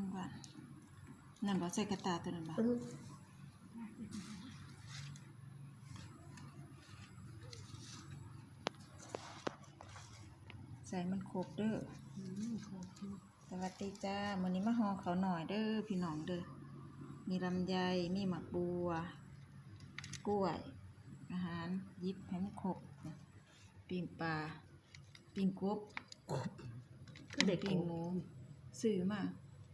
นึ่งวันนั่นบ่ใส่กระตาตัวนั้นบ่เออใส่มันครบเด้ออืมขอบคุณสวัสดีจ้ามื้อนี้มาห่อเขาวหน่อยเด้อพี่น้องเด้อ มีลำไย มีหมักบัว กล้วย อาหารหยิบให้มันครบนะปิ้งปลา ปิ้งกบก็เด็กปิ้งหหมูมูซื้อมา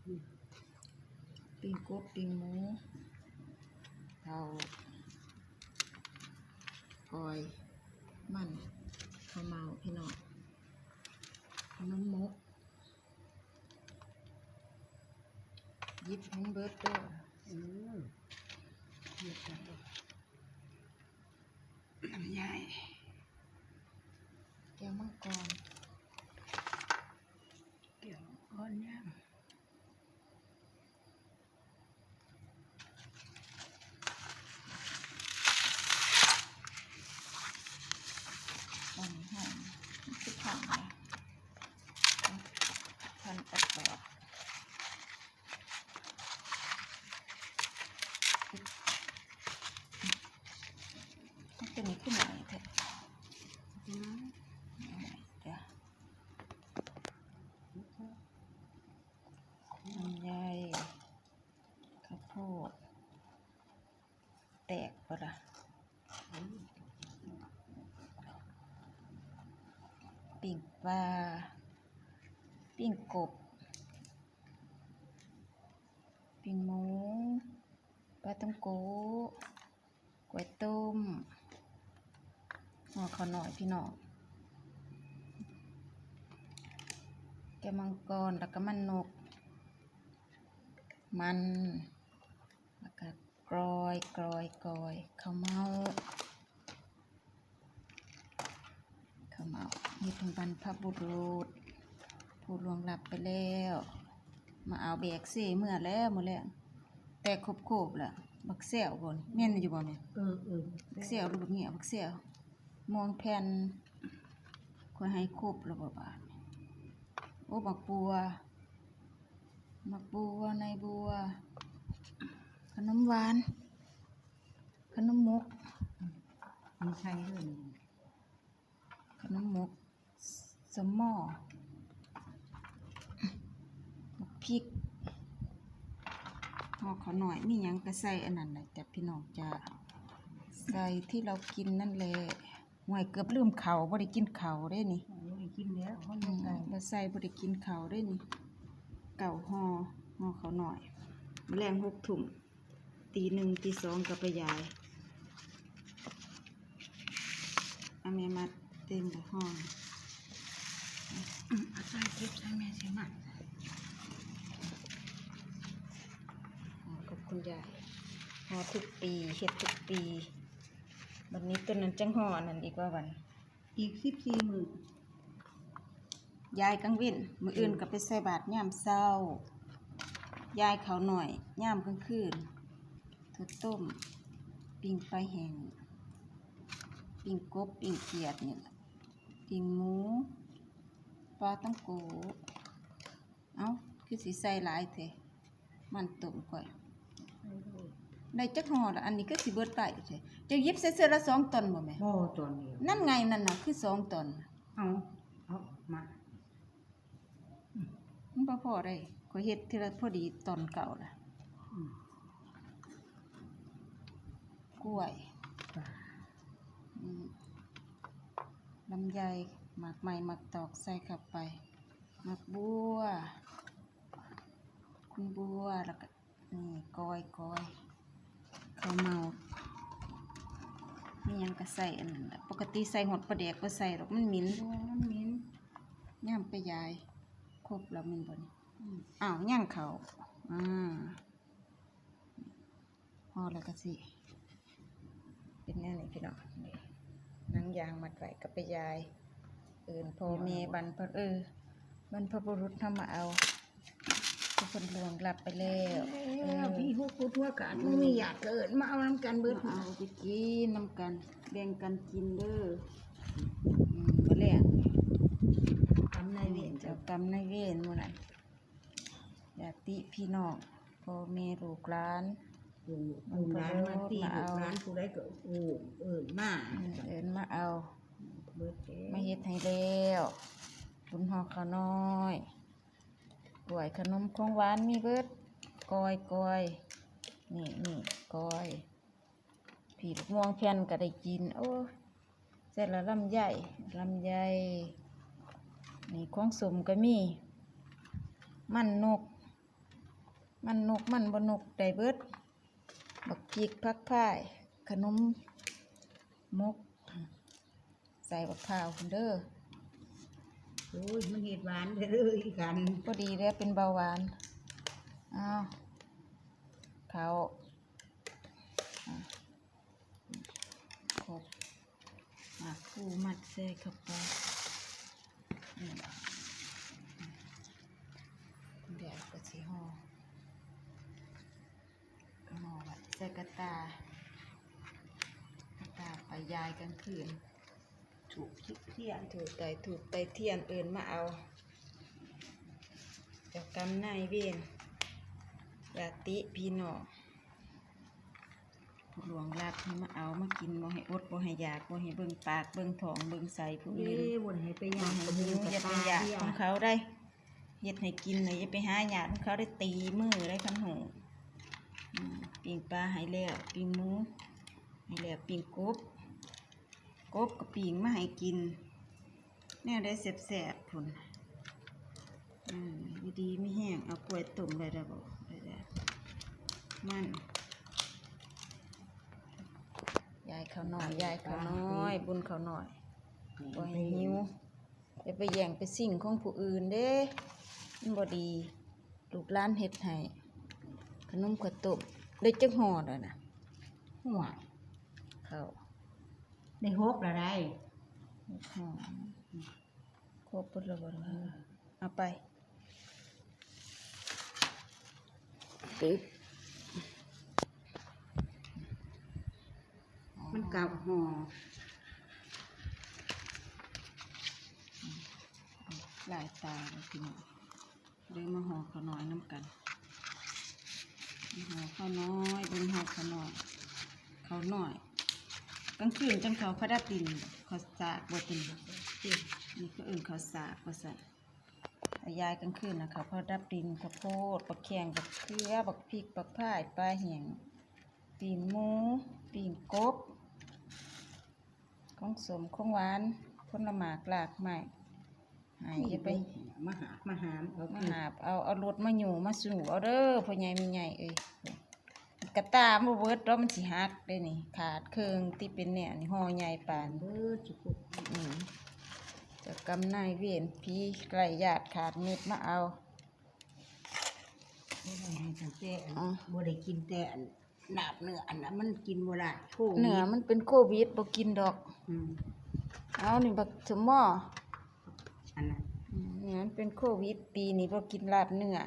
ปิ้งกบปิ้งหมูเรากอย มันข้าวเมาพี่น้องขนมมกหยิบให้เบิดเด้ออืมเดี๋ยวกันลำไยแก้วมังกร เดี๋ยวก่อนเนี่ย อ่อนหอมคือผังนะพันตัดต่อตัวนี้ขึ้นหน่อยเถอะ อืม เดี๋ยวลำไยข้าวโพด แตกปะล่ะ ปลา ปิ้งกบ ปิ้งหมู ปลาต้มโกก๋วยต้มห่อข้าหน่อยพี่น้องแกมังกร แล้วก็มันนก มัน แล้วก็กรอยกรอยกรอยข้าวเมาข้าวเมา นี่เป็นบรรพบุรุษผู้ล่วงลับไปแล้ว มาเอาแบกเซ่เมื่อแล้วมื่อแล้วแต่ครบครบๆล่ะบักเซวบนแม่นอยู่บ่แม่นเออเออบักเซวหรือบักเหี่ยวบักเซวมองแผ่นควรให้ครบแล้วบ่บาดโอ้บักบัวบักบัวในบัว ขนมหวาน ขนมมกมีใช่ด้วยนี่ขนมมก สมหมอบักพริกห่อเขาวหน่อยมีหยังก็ใส่อันนั้นแหละแต่พี่น้องจะใส่ที่เรากินนั่นแหละห่วยเกือบลืมเขาวบ่ได้กินเขาวเด้นี่โอ้ยกินแล้วเขาอืยังมไงบ่ใส่บ่ได้กินเขาวเด้นี่เก่าห่อห่อเขาวหน่อยแมลงหกถุ่มตีหนึ่งตีสองก็ไปยายเอาแม่มาเต็มกับห้อง อืมเอาเก็บใส่แม่ใส่มันห่อบคุณยายหอทุกปีเฮ็ดทุกปี วันนี้ตัวนั้นจังห่อนนั้นอีกว่าวัน อีกสิบสี่มือยายกังเวินมืออื่นก็ไปใส่บาตรยามเช้า ยายเขาหน่อยย่ามกลางคืนทุดต้ม ปิ้งปลาแห้งปิ้งกบปิ้งเขียดเนี่แหละปิ้งหมู ปลาต้องโกเอ้าคือสิใส่หลายแท้มันตุ่มก่อยใส่ด้วยได้จักห่อละอันนี้ก็สิเบิดไปแท้เจะยิบใส่เสื้อละสองตนบ่แม่บ่ตอนนี้นั่นไงนั่นน่ะคือสองตนเอาเอามามันบ่พอได้ข้อยเฮ็ดทีละพอดีตอนเก่าล่ะอืมกล้วยปลาอืมลำไย หมักใหม่หมักตอกใส่เข้าไปหมักบัว คุณบัวแล้วก็นี่กอยกอยข้าวเมานี่ยังก็ใส่อันนั้นแหละปกติใส่หดประเดกก็ใส่หรอกมันหมิ่นโอ้มันเหม็นย่ามไปยายครบแล้วแมันบนอืมอ้าวย่างเขาอ่าพอแล้วก็สิ เป็นแน่นี่พี่น้องนี่หนังยางมัดไว้กับไปยายเอื่นพ่อแม่บรรพเออบรรพบุรุษทำมาเอาทุกคนลวงหลับไปแล้วเอเอออพี่ฮู้กูทั่วกันมึงไม่อยากเกิดมาเอาน้ำกันเบิดมาเอาไปกินน้ำกันแบ่งกันกินเด้ออืมมาแล้วทำนายเวรเจ้าเจ้ากรรมนายเวรหมู่นั้นอย่าาติพี่น้องพ่อแม่ลูกหลานปูปูร้านมาตีลูกร้านผู้ใดก็โอ้เอิ้นมาอืมเอินมาเอาเบิดแกมาเฮ็ดให้แล้วบุญหอกข้าวน้อยกล้วยขนมของหวานมีเบิดกอยกอยนี่นี่กอยผีลูกม่วงเพียนก็ได้กิน โอ้เสร็จแล้วลำไยลำไยนี่ของสมก็มี มันนก มันนกมันบนกได้เบิดบักพีกพักพ่าย ขนมมก ใส่บักข้าวคุณเด้อโอ้ยมันเฮ็ดหวานไปเลยกันพอดีแล้วเป็นเบาหวานอ้าวเขาอะครบหมากคู่มัดแซ่เข้าไปอืมเดี๋ยวก็สิห่อห่อไว้ใส่กระตากระตาไปยายกลางคืน ถูกคิดเที่ยงถูกไตถูกไตเทียนเอินมาเอาเจากกรรมนายเวรยาติพี่น้องผู้หลวงรักให้มาเอามากินบ่ให้อดบ่ให้อยากบ่ให้เบิ่งปากเบิ่งท้องเบิ่งใส่ผู้เอ้อื่นบ่ให้ไปบ่ย่างให้กับหิมืวอกับอย่าไปตาอยากเที่ยของเขาได้เฮ็ดให้กินเลยอย่าไปหาหยาดของเขาได้ตีมือได้คันหูอืมปิ้งปลาให้แล้วปิ้งหมูให้แล้วปิ้งกบ กบกับปิ้งมาให้กินแน่ได้แสบๆพุ่นอืมดีไม่แห้งเอากล้วยต้มได้แล้บอกได้แล้วมันยายเขาหน่อยยายเขาน้อย บุญเขาหน่อยบ่ให้หิวอย่าไปแย่งไปสิ่งของผู้อื่นเด้มันบ่ดีลูกล้านเฮ็ดให้ขนมข้าวต้มได้จักห่อแล้วนะหัวเขา ได้หกละได้ห่อครบหมดแล้วบ่ล่ะเอาไปตึ๊บมันเก่าห่อหลายตาเลยพี่น้องเดินมาห่อข้าวน้อยน้ำกันมาห่อข้าวน้อยเดินห่อข้าวน้อยข้าวน้อย กลางคืนจังเขาพระดาตินเขาสากบัตินนี่ก็อื่นเขาสากว่าสันแต่ยายกลางคืนนะเขาพระดับดินข้าวโพดบักแขงบักเขือบักพริกบักพายปลาแห้งปีนหมูปีนกบของสมของหวานผลหมากหลากไม้ใหายจะไปมาหามาหามเอามาหาบเอาเอารถมาอยู่มาสู่เอาเด้อพ่อใหญ่มีใหญ่เอ้ยก ระตาบ่เบิดดอกมันสิหักเด้นี่ ขาดเครื่องที่เป็นแนวนี่ห่อใหญ่ปานเบิดจุกุอืมเจะกำนายเวียนพี่ไกลญาติขาดเม็ดมาเอาบ่ได้ให้ตั้งแต่อันอ๋อบ่ได้กินแต่อันลาบเนื้ออันนั้นมันกินบ่ได้โคเหนือมันเป็นโควิดบ่กินดอก อืมเอานี่บักสมหม้ออันนั้น อืมเนี่ยมันเป็นโควิดปีนี้บ่กินลาบเนื้อ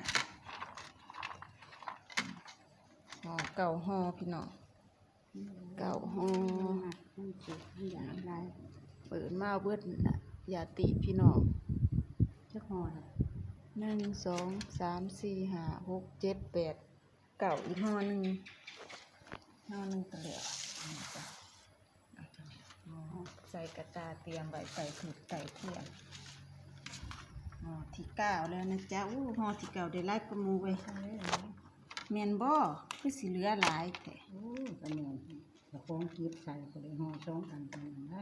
ห่อเก่าห่อพี่น้องเก่าห่ออยากได้เปิดมาเบิดนะอย่าติพี่น้องจักห่อหนึ่งสองสามสี่ห้าหกเจ็ดแปดเก่าอีกห่อหนึ่งห่อหนึ่งก็เหลือนี่จ้ะใส่กระตาเตรียมไว้ใส่ถุกใส่เทียนห่อที่เก้าแล้วนะจ๊ะอู้ห่อที่เก้าได้ไล่กระมูไว้ ยเมียนบ่คือสิเหลือหลายแต่โอ้กระแม่นกระของกีบใส่ก็ได้ห่อสองอันกันนั้นได้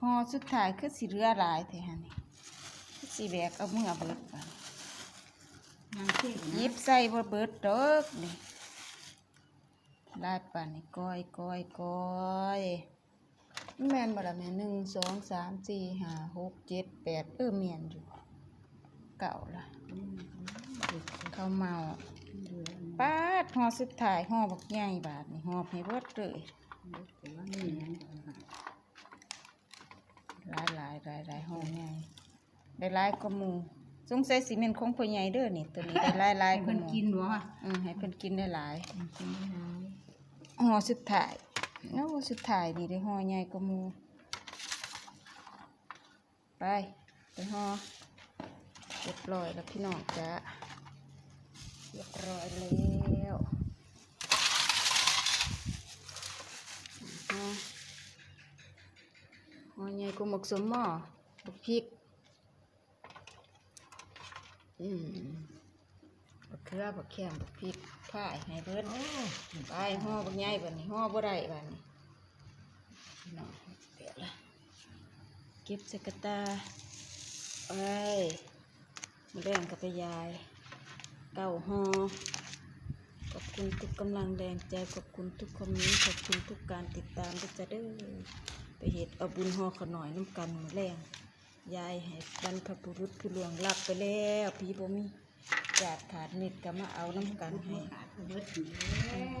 ห่อสุดท้ายคือสิเหลือหลายแต่ฮะนี่คือสิแบกเอามือเบิดไปนางเท่งหยิบใส่บ่เบิดดอกนี่ลายป่านนี่ก้อยก้อยก้อยแม่นบ่ล่ะแม่หนึ่งสองสามสี่ห้าหกเจ็ดแปดเออแม่นอยู่เก่าละ ข้าวเมาเหลืออันปาดห่อสุดท้ายห่อบักใหญ่บาทนี่ห่อให้เบิดเลยนี้แต่ว่านี่ยังเอาหาหลายหลายหลายหลายห่อใหญ่ได้หลายกว่าหมู่สงสัยสิแม่นของพ่อใหญ่เด้อนี่ตัวนี้ได้หลายหลายกว่าเพิ่นหมู่กินบ่ฮะอืมให้เพิ่นกินได้หลายกินได้หลายห่อสุดท้ายแล้วสุดท้ายนี่ได้ห่อใหญ่กว่าหมูไปไปห่อเรียบร้อยแล้วพี่น้องจ้ะ เรียบร้อยแล้วหอห่อใหญ่กูหมกสมหม้อบักพริก อืมบักเขือบักแคมบักพริกผ่าให้เบิดโอ้ไปห่อบักใหญ่บัดนี้ห่อบ่ได้บัดนี้น้องเดี๋ยวละเก็บใส่กระตาไปแบ่งกับไปยาย เก้าหอขอบคุณทุกกำลังแรงใจขอบคุณทุกคอมเมนต์ขอบคุณทุกการติดตามด้วยจ้ะเด้อไปเห็ดเอาบุญหอขน่อยน้ำกันมาแรงยายให้บรรพบุรุษผู้หลวงลับไปแล้วพี่บ่มีญาติขาดมิตก็มาเอาน้ำกันให้ขาดเบิดอยู่แล้ว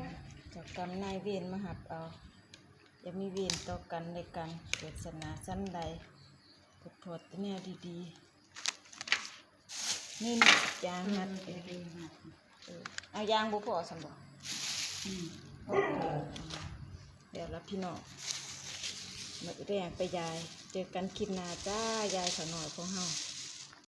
เจากกรรมนายเวรมาหับเอาอย่ามีเวรต่อกันในกันเกิดศาสนาสั้นใดกดโทษแต่แนวดีๆ นี่นะยางมัดเองเออเอายางบุพอสมบัติเดี๋ยวรับพี่น้องมาแรงไปยาย เจอกันคลิปหน้าจ้ายายขาวหน่อยของเฮา